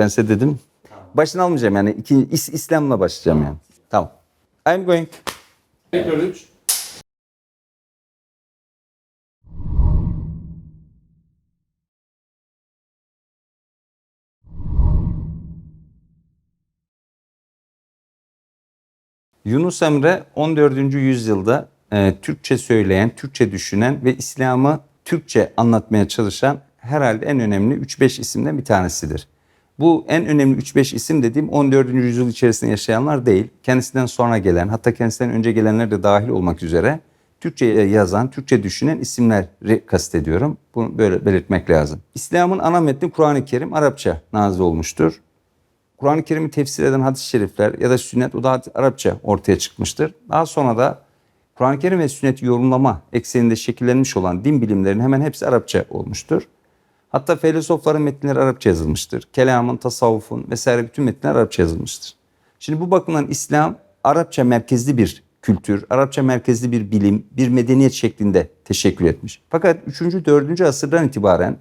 Ben size dedim. Başını almayacağım yani. İki, İs- İslam'la başlayacağım yani. Tamam. I'm going. Tekrar 3. Yunus Emre 14. yüzyılda e, Türkçe söyleyen, Türkçe düşünen ve İslam'ı Türkçe anlatmaya çalışan herhalde en önemli 3-5 isimden bir tanesidir. Bu en önemli 3-5 isim dediğim 14. yüzyıl içerisinde yaşayanlar değil, kendisinden sonra gelen, hatta kendisinden önce gelenler de dahil olmak üzere Türkçe yazan, Türkçe düşünen isimleri kastediyorum. Bunu böyle belirtmek lazım. İslam'ın ana metni Kur'an-ı Kerim Arapça nazil olmuştur. Kur'an-ı Kerim'i tefsir eden hadis-i şerifler ya da sünnet o da Arapça ortaya çıkmıştır. Daha sonra da Kur'an-ı Kerim ve sünneti yorumlama ekseninde şekillenmiş olan din bilimlerinin hemen hepsi Arapça olmuştur. Hatta filozofların metinleri Arapça yazılmıştır. Kelamın, tasavvufun vesaire bütün metinler Arapça yazılmıştır. Şimdi bu bakımdan İslam Arapça merkezli bir kültür, Arapça merkezli bir bilim, bir medeniyet şeklinde teşekkül etmiş. Fakat 3. 4. asırdan itibaren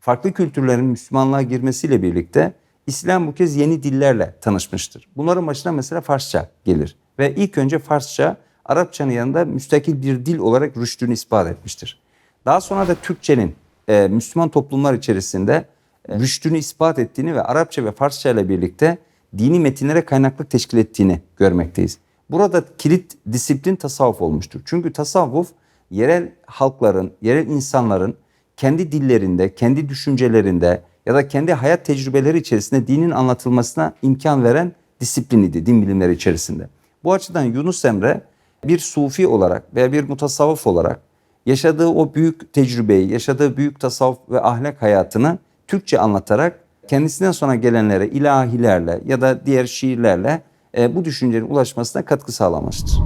farklı kültürlerin Müslümanlığa girmesiyle birlikte İslam bu kez yeni dillerle tanışmıştır. Bunların başına mesela Farsça gelir. Ve ilk önce Farsça Arapçanın yanında müstakil bir dil olarak rüştünü ispat etmiştir. Daha sonra da Türkçenin e, Müslüman toplumlar içerisinde e, rüştünü ispat ettiğini ve Arapça ve Farsça ile birlikte dini metinlere kaynaklık teşkil ettiğini görmekteyiz. Burada kilit disiplin tasavvuf olmuştur. Çünkü tasavvuf yerel halkların, yerel insanların kendi dillerinde, kendi düşüncelerinde ya da kendi hayat tecrübeleri içerisinde dinin anlatılmasına imkan veren disiplin idi din bilimleri içerisinde. Bu açıdan Yunus Emre bir sufi olarak veya bir mutasavvıf olarak yaşadığı o büyük tecrübeyi, yaşadığı büyük tasavvuf ve ahlak hayatını Türkçe anlatarak kendisinden sonra gelenlere ilahilerle ya da diğer şiirlerle e, bu düşüncelerin ulaşmasına katkı sağlamıştır.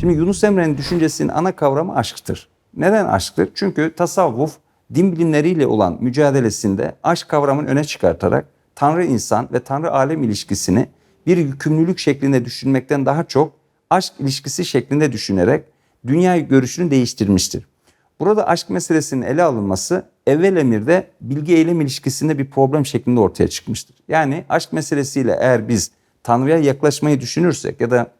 Şimdi Yunus Emre'nin düşüncesinin ana kavramı aşktır. Neden aşktır? Çünkü tasavvuf din bilimleriyle olan mücadelesinde aşk kavramını öne çıkartarak Tanrı insan ve Tanrı alem ilişkisini bir yükümlülük şeklinde düşünmekten daha çok aşk ilişkisi şeklinde düşünerek dünya görüşünü değiştirmiştir. Burada aşk meselesinin ele alınması evvel emirde bilgi eylem ilişkisinde bir problem şeklinde ortaya çıkmıştır. Yani aşk meselesiyle eğer biz Tanrı'ya yaklaşmayı düşünürsek ya da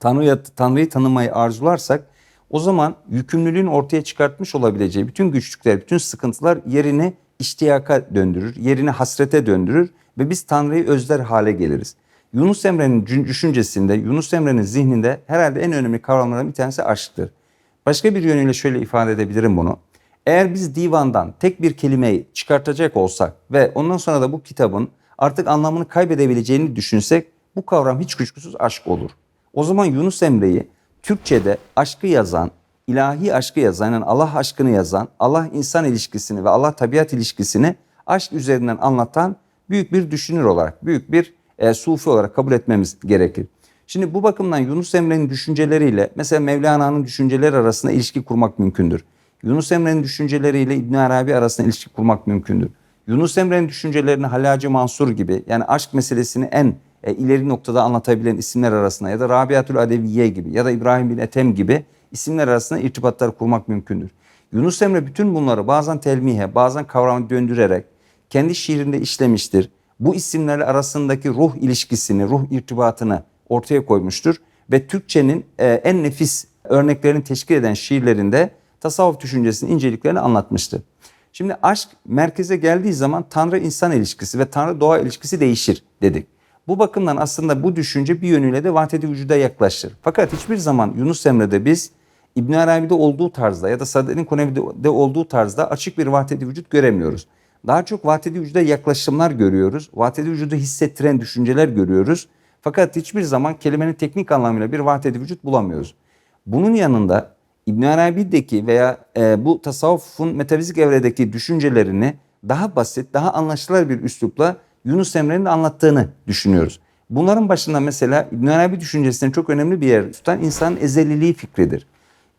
Tanrı'yı, Tanrı'yı tanımayı arzularsak o zaman yükümlülüğün ortaya çıkartmış olabileceği bütün güçlükler, bütün sıkıntılar yerini iştiyaka döndürür, yerini hasrete döndürür ve biz Tanrı'yı özler hale geliriz. Yunus Emre'nin düşüncesinde, Yunus Emre'nin zihninde herhalde en önemli kavramlardan bir tanesi aşktır. Başka bir yönüyle şöyle ifade edebilirim bunu. Eğer biz divandan tek bir kelimeyi çıkartacak olsak ve ondan sonra da bu kitabın artık anlamını kaybedebileceğini düşünsek bu kavram hiç kuşkusuz aşk olur. O zaman Yunus Emre'yi Türkçe'de aşkı yazan, ilahi aşkı yazan, yani Allah aşkını yazan, Allah insan ilişkisini ve Allah tabiat ilişkisini aşk üzerinden anlatan büyük bir düşünür olarak, büyük bir e, sufi olarak kabul etmemiz gerekir. Şimdi bu bakımdan Yunus Emre'nin düşünceleriyle mesela Mevlana'nın düşünceleri arasında ilişki kurmak mümkündür. Yunus Emre'nin düşünceleriyle İbn Arabi arasında ilişki kurmak mümkündür. Yunus Emre'nin düşüncelerini Hallacı Mansur gibi yani aşk meselesini en e, ileri noktada anlatabilen isimler arasında ya da Rabiatül Adeviye gibi ya da İbrahim bin Ethem gibi isimler arasında irtibatlar kurmak mümkündür. Yunus Emre bütün bunları bazen telmihe, bazen kavramı döndürerek kendi şiirinde işlemiştir. Bu isimler arasındaki ruh ilişkisini, ruh irtibatını ortaya koymuştur ve Türkçenin e, en nefis örneklerini teşkil eden şiirlerinde tasavvuf düşüncesinin inceliklerini anlatmıştır. Şimdi aşk merkeze geldiği zaman Tanrı insan ilişkisi ve Tanrı doğa ilişkisi değişir dedik. Bu bakımdan aslında bu düşünce bir yönüyle de vahdedi vücuda yaklaşır. Fakat hiçbir zaman Yunus Emre'de biz İbn Arabi'de olduğu tarzda ya da Saadettin Konevi'de olduğu tarzda açık bir vahdedi vücut göremiyoruz. Daha çok vahdedi vücuda yaklaşımlar görüyoruz. Vahdedi vücudu hissettiren düşünceler görüyoruz. Fakat hiçbir zaman kelimenin teknik anlamıyla bir vahdedi vücut bulamıyoruz. Bunun yanında İbn Arabi'deki veya e, bu tasavvufun metafizik evredeki düşüncelerini daha basit, daha anlaşılır bir üslupla Yunus Emre'nin de anlattığını düşünüyoruz. Bunların başında mesela İbn Arabi düşüncesinin çok önemli bir yer tutan insanın ezeliliği fikridir.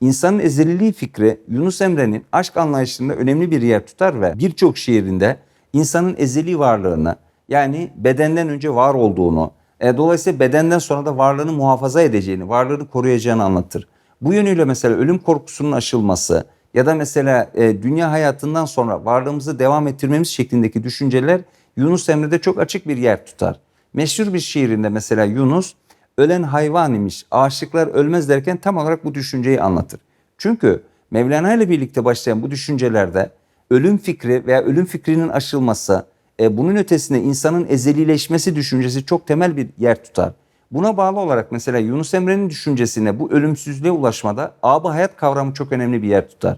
İnsanın ezeliliği fikri Yunus Emre'nin aşk anlayışında önemli bir yer tutar ve birçok şiirinde insanın ezeli varlığını yani bedenden önce var olduğunu, e, dolayısıyla bedenden sonra da varlığını muhafaza edeceğini, varlığını koruyacağını anlatır. Bu yönüyle mesela ölüm korkusunun aşılması ya da mesela e, dünya hayatından sonra varlığımızı devam ettirmemiz şeklindeki düşünceler Yunus Emre'de çok açık bir yer tutar. Meşhur bir şiirinde mesela Yunus ölen hayvan imiş, aşıklar ölmez derken tam olarak bu düşünceyi anlatır. Çünkü Mevlana ile birlikte başlayan bu düşüncelerde ölüm fikri veya ölüm fikrinin aşılması, e, bunun ötesinde insanın ezelileşmesi düşüncesi çok temel bir yer tutar. Buna bağlı olarak mesela Yunus Emre'nin düşüncesine bu ölümsüzlüğe ulaşmada ab hayat kavramı çok önemli bir yer tutar.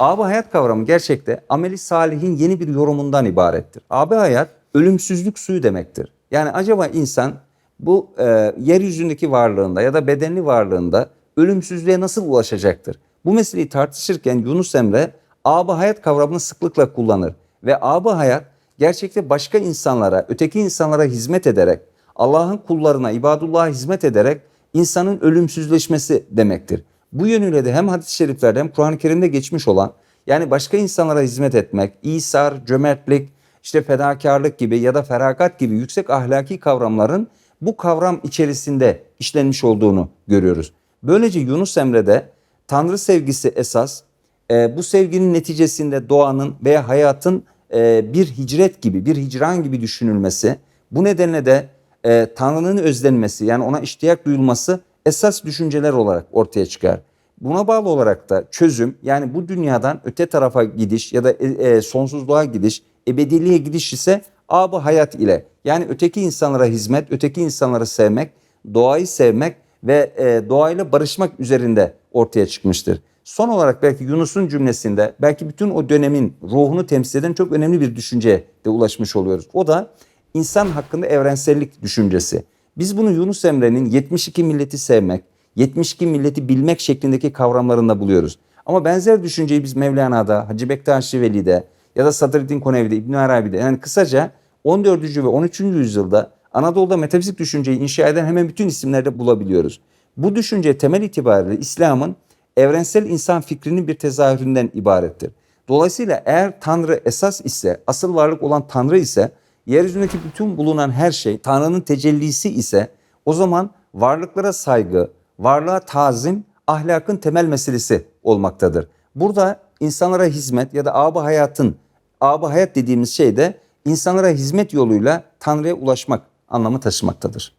Ab hayat kavramı gerçekte ameli salihin yeni bir yorumundan ibarettir. Ab hayat ölümsüzlük suyu demektir. Yani acaba insan bu e, yeryüzündeki varlığında ya da bedenli varlığında ölümsüzlüğe nasıl ulaşacaktır? Bu meseleyi tartışırken Yunus Emre ab hayat kavramını sıklıkla kullanır ve ab hayat gerçekte başka insanlara, öteki insanlara hizmet ederek, Allah'ın kullarına, ibadullah'a hizmet ederek insanın ölümsüzleşmesi demektir. Bu yönüyle de hem hadis-i şeriflerde hem Kur'an-ı Kerim'de geçmiş olan yani başka insanlara hizmet etmek, İsar, cömertlik, işte fedakarlık gibi ya da feragat gibi yüksek ahlaki kavramların bu kavram içerisinde işlenmiş olduğunu görüyoruz. Böylece Yunus Emre'de Tanrı sevgisi esas, e, bu sevginin neticesinde doğanın veya hayatın e, bir hicret gibi, bir hicran gibi düşünülmesi, bu nedenle de e, Tanrı'nın özlenmesi yani ona iştiyak duyulması esas düşünceler olarak ortaya çıkar. Buna bağlı olarak da çözüm yani bu dünyadan öte tarafa gidiş ya da e, e, sonsuzluğa gidiş, ebediliğe gidiş ise abı hayat ile yani öteki insanlara hizmet, öteki insanları sevmek, doğayı sevmek ve e, doğayla barışmak üzerinde ortaya çıkmıştır. Son olarak belki Yunus'un cümlesinde belki bütün o dönemin ruhunu temsil eden çok önemli bir düşünceye de ulaşmış oluyoruz. O da insan hakkında evrensellik düşüncesi. Biz bunu Yunus Emre'nin 72 milleti sevmek, 72 milleti bilmek şeklindeki kavramlarında buluyoruz. Ama benzer düşünceyi biz Mevlana'da, Hacı Bektaşi Veli'de ya da Sadreddin Konevi'de, İbn Arabi'de yani kısaca 14. ve 13. yüzyılda Anadolu'da metafizik düşünceyi inşa eden hemen bütün isimlerde bulabiliyoruz. Bu düşünce temel itibariyle İslam'ın evrensel insan fikrinin bir tezahüründen ibarettir. Dolayısıyla eğer Tanrı esas ise, asıl varlık olan Tanrı ise, yeryüzündeki bütün bulunan her şey Tanrı'nın tecellisi ise o zaman varlıklara saygı, varlığa tazim ahlakın temel meselesi olmaktadır. Burada insanlara hizmet ya da abı hayatın, abı hayat dediğimiz şey de insanlara hizmet yoluyla Tanrı'ya ulaşmak anlamı taşımaktadır.